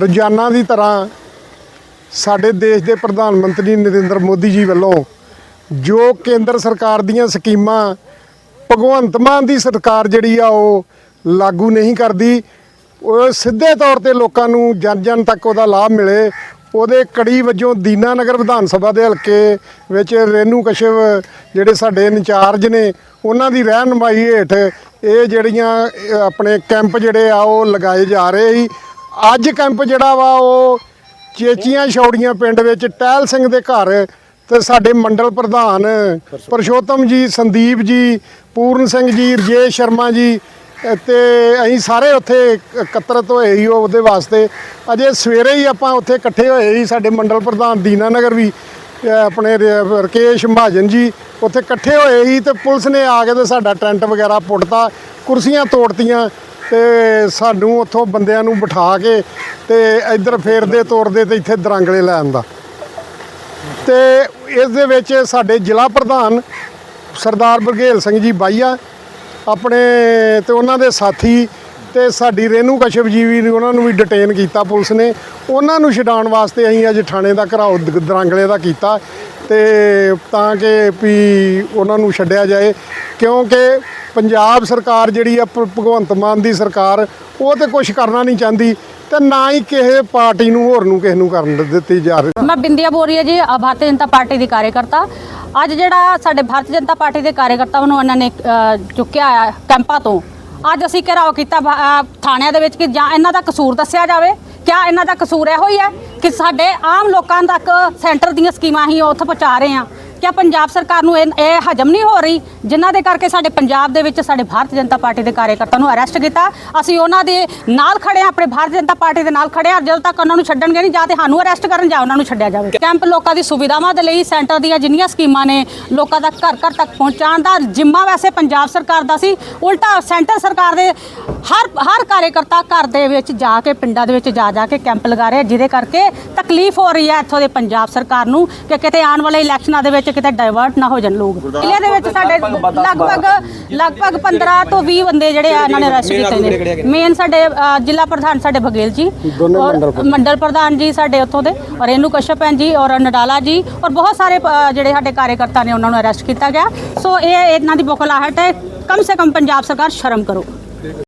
ਰੋਜ਼ਾਨਾ ਦੀ ਤਰ੍ਹਾਂ ਸਾਡੇ ਦੇਸ਼ ਦੇ ਪ੍ਰਧਾਨ ਮੰਤਰੀ ਨਰਿੰਦਰ ਮੋਦੀ ਜੀ ਵੱਲੋਂ ਜੋ ਕੇਂਦਰ ਸਰਕਾਰ ਦੀਆਂ ਸਕੀਮਾਂ, ਭਗਵੰਤ ਮਾਨ ਦੀ ਸਰਕਾਰ ਜਿਹੜੀ ਆ ਉਹ ਲਾਗੂ ਨਹੀਂ ਕਰਦੀ, ਉਹ ਸਿੱਧੇ ਤੌਰ ਤੇ ਲੋਕਾਂ ਨੂੰ ਜਨ ਜਨ ਤੱਕ ਉਹਦਾ ਲਾਭ ਮਿਲੇ। ਉਹਦੇ ਕੜੀ ਵਜੋਂ ਦੀਨਾਨਗਰ ਵਿਧਾਨ ਸਭਾ ਦੇ ਹਲਕੇ ਵਿੱਚ ਰੇਨੂ ਕਸ਼ਵ ਜਿਹੜੇ ਸਾਡੇ ਇੰਚਾਰਜ ਨੇ, ਉਹਨਾਂ ਦੀ ਰਹਿਨਮਾਈ ਹੇਠ ਇਹ ਜਿਹੜੀਆਂ ਆਪਣੇ ਕੈਂਪ ਜਿਹੜੇ ਆ ਉਹ ਲਗਾਏ ਜਾ ਰਹੇ ਸੀ। ਅੱਜ ਕੈਂਪ ਜਿਹੜਾ ਵਾ ਉਹ ਚੇਚੀਆਂ ਛੌੜੀਆਂ ਪਿੰਡ ਵਿੱਚ ਟਹਿਲ ਸਿੰਘ ਦੇ ਘਰ ਤੇ ਸਾਡੇ ਮੰਡਲ ਪ੍ਰਧਾਨ ਪਰਸ਼ੋਤਮ ਜੀ ਸੰਦੀਪ ਜੀ ਪੂਰਨ ਸਿੰਘ ਜੀ ਰਜੇਸ਼ ਸ਼ਰਮਾ ਜੀ ਅ, ਤੇ ਅਸੀਂ ਸਾਰੇ ਉੱਥੇ ਇਕੱਤਰਤ ਹੋਏ ਸੀ ਉਹਦੇ ਵਾਸਤੇ। ਅਜੇ ਸਵੇਰੇ ਹੀ ਆਪਾਂ ਉੱਥੇ ਇਕੱਠੇ ਹੋਏ ਸੀ ਸਾਡੇ ਮੰਡਲ ਪ੍ਰਧਾਨ ਦੀਨਾਨਗਰ ਵੀ ਆਪਣੇ ਰ- ਰਕੇਸ਼ ਮਹਾਜਨ ਜੀ ਉੱਥੇ ਇਕੱਠੇ ਹੋਏ ਸੀ ਤੇ ਪੁਲਿਸ ਨੇ ਆ ਕੇ ਤੇ ਸਾਡਾ ਟੈਂਟ ਵਗੈਰਾ ਪੁੱਟਤਾ ਕੁਰਸੀਆਂ ਤੋੜਤੀਆਂ। ਤੇ ਸਾਨੂੰ ਉੱਥੋਂ ਬੰਦਿਆਂ ਨੂੰ ਬਿਠਾ ਕੇ ਤੇ ਇੱਧਰ ਫੇਰਦੇ ਤੋਰਦੇ ਤੇ ਇੱਥੇ ਦਰਾਂਗਲੇ ਲੈ ਆਂਦਾ। ਤੇ ਇਸ ਦੇ ਵਿੱਚ ਸਾਡੇ ਜ਼ਿਲ੍ਹਾ ਪ੍ਰਧਾਨ ਸਰਦਾਰ ਬਰਗੇਲ ਸਿੰਘ ਜੀ ਬਾਈਆ, ਆਪਣੇ ਤੇ ਉਹਨਾਂ ਦੇ ਸਾਥੀ ਤੇ ਸਾਡੀ ਰੇਨੂ ਕਸ਼ਪ ਜੀ ਵੀ ਉਹਨਾਂ ਨੂੰ ਵੀ ਡਿਟੇਨ ਕੀਤਾ ਪੁਲਿਸ ਨੇ। ਉਹਨਾਂ ਨੂੰ ਛਡਾਉਣ ਵਾਸਤੇ ਅਸੀਂ ਅੱਜ ਥਾਣੇ ਦਾ ਘਰਾਓ ਦ- ਦਰਾਂਗਲੇ ਦਾ ਕੀਤਾ ਤੇ ਤਾਂ ਕਿ ਵੀ ਉਹਨਾਂ ਨੂੰ ਛੱਡਿਆ ਜਾਏ। ਕਿਉਂਕਿ ਪੰਜਾਬ ਸਰਕਾਰ ਜਿਹੜੀ ਆ ਭਗਵੰਤ ਮਾਨ ਦੀ ਸਰਕਾਰ, ਉਹ ਤੇ ਕੁਝ ਕਰਨਾ ਨਹੀਂ ਚਾਹੁੰਦੀ ਤੇ ਨਾ ਹੀ ਕਿਸੇ ਪਾਰਟੀ ਨੂੰ ਹੋਰ ਨੂੰ ਕਿਸੇ ਨੂੰ ਕਰਨ ਦਿੱਤੀ ਜਾ ਰਹੀ। ਮੈਂ ਬਿੰਦੀਆ ਬੋਲ ਰਹੀ ਹਾਂ ਜੀ ਭਾਰਤੀ ਜਨਤਾ ਪਾਰਟੀ ਦੀ ਕਾਰਜਕਰਤਾ। ਅੱਜ ਜਿਹੜਾ ਸਾਡੇ ਭਾਰਤੀ ਜਨਤਾ ਪਾਰਟੀ ਦੇ ਕਾਰਜਕਰਤਾਵਾਂ ਨੂੰ ਉਹਨਾਂ ਨੇ ਚੁੱਕਿਆ ਆ ਕੈਂਪਾਂ ਤੋਂ, ਅੱਜ ਅਸੀਂ ਘਿਰਾਓ ਕੀਤਾ ਥਾਣਿਆਂ ਦੇ ਵਿੱਚ ਕਿ ਜਾਂ ਇਹਨਾਂ ਦਾ ਕਸੂਰ ਦੱਸਿਆ ਜਾਵੇ, ਕਿਆ ਇਹਨਾਂ ਦਾ ਕਸੂਰ ਇਹੋ ਹੀ ਹੈ ਕਿ ਸਾਡੇ ਆਮ ਲੋਕਾਂ ਤੱਕ ਸੈਂਟਰ ਦੀਆਂ ਸਕੀਮਾਂ ਹੀ ਉੱਥੇ ਪਹੁੰਚਾ ਰਹੇ ਆ ਕਿਆ ਪੰਜਾਬ ਸਰਕਾਰ ਨੂੰ ਇਹ ਇਹ ਹਜਮ ਨਹੀਂ ਹੋ ਰਹੀ? ਜਿਨ੍ਹਾਂ ਦੇ ਕਰਕੇ ਸਾਡੇ ਪੰਜਾਬ ਦੇ ਵਿੱਚ ਸਾਡੇ ਭਾਰਤੀ ਜਨਤਾ ਪਾਰਟੀ ਦੇ ਕਾਰਜਕਰਤਾ ਨੂੰ ਅਰੈਸਟ ਕੀਤਾ। ਅਸੀਂ ਉਹਨਾਂ ਦੇ ਨਾਲ ਖੜੇ ਆ ਆਪਣੇ ਭਾਰਤੀ ਜਨਤਾ ਪਾਰਟੀ ਦੇ ਨਾਲ ਖੜੇ ਆ ਜਦੋਂ ਤੱਕ ਉਹਨਾਂ ਨੂੰ ਛੱਡਣਗੇ ਨਹੀਂ, ਜਾਂ ਤੇ ਸਾਨੂੰ ਅਰੈਸਟ ਕਰਨ ਜਾਂ ਉਹਨਾਂ ਨੂੰ ਛੱਡਿਆ ਜਾਵੇ। ਕੈਂਪ ਲੋਕਾਂ ਦੀ ਸੁਵਿਧਾਵਾਂ ਦੇ ਲਈ, ਸੈਂਟਰ ਦੀਆਂ ਜਿੰਨੀਆਂ ਸਕੀਮਾਂ ਨੇ, ਲੋਕਾਂ ਦਾ ਘਰ ਘਰ ਤੱਕ ਪਹੁੰਚਾਉਣ ਦਾ ਜਿੰਮਾ ਵੈਸੇ ਪੰਜਾਬ ਸਰਕਾਰ ਦਾ ਸੀ। ਉਲਟਾ ਸੈਂਟਰ ਸਰਕਾਰ ਦੇ ਹਰ ਹਰ ਕਾਰਜਕਰਤਾ ਘਰ ਦੇ ਵਿੱਚ ਜਾ ਕੇ, ਪਿੰਡਾਂ ਦੇ ਵਿੱਚ ਜਾ ਜਾ ਕੇ ਕੈਂਪ ਲਗਾ ਰਹੇ ਜਿਹਦੇ ਕਰਕੇ ਤਕਲੀਫ ਹੋ ਰਹੀ ਹੈ ਇੱਥੋਂ ਦੇ ਪੰਜਾਬ ਸਰਕਾਰ ਨੂੰ ਕਿ ਕਿਤੇ ਆਉਣ ਵਾਲੇ ਇਲੈਕਸ਼ਨਾਂ ਦੇ ਵਿੱਚ ਕਿਤੇ ਡਾਇਵਰਟ ਨਾ ਹੋ ਜਾਣ ਲੋਕ। ਜ਼ਿਲ੍ਹੇ ਦੇ ਵਿੱਚ ਸਾਡੇ ਲਗਭਗ ਲਗਭਗ 15 ਤੋਂ 20 ਬੰਦੇ ਜਿਹੜੇ ਆ ਇਹਨਾਂ ਨੇ ਅਰੈਸਟ ਕੀਤੇ ਨੇ। ਮੇਨ ਸਾਡੇ ਜ਼ਿਲ੍ਹਾ ਪ੍ਰਧਾਨ ਸਾਡੇ ਬਗੇਲ ਜੀ ਔਰ ਮੰਡਲ ਪ੍ਰਧਾਨ। ਜੀ ਸਾਡੇ ਉੱਥੋਂ ਦੇ ਔਰ ਰੇਨੂ ਕਸ਼ਪ ਹੈ ਜੀ ਔਰ ਨਡਾਲਾ ਜੀ ਔਰ ਬਹੁਤ ਸਾਰੇ ਜਿਹੜੇ ਸਾਡੇ ਕਾਰਜਕਰਤਾ ਨੇ ਉਹਨਾਂ ਨੂੰ ਅਰੈਸਟ ਕੀਤਾ ਗਿਆ। ਸੋ ਇਹ ਇਹਨਾਂ ਦੀ ਬੁਖਲਾਹਟ ਹੈ। ਕਮ ਸੇ ਕਮ ਪੰਜਾਬ ਸਰਕਾਰ ਸ਼ਰਮ ਕਰੋ।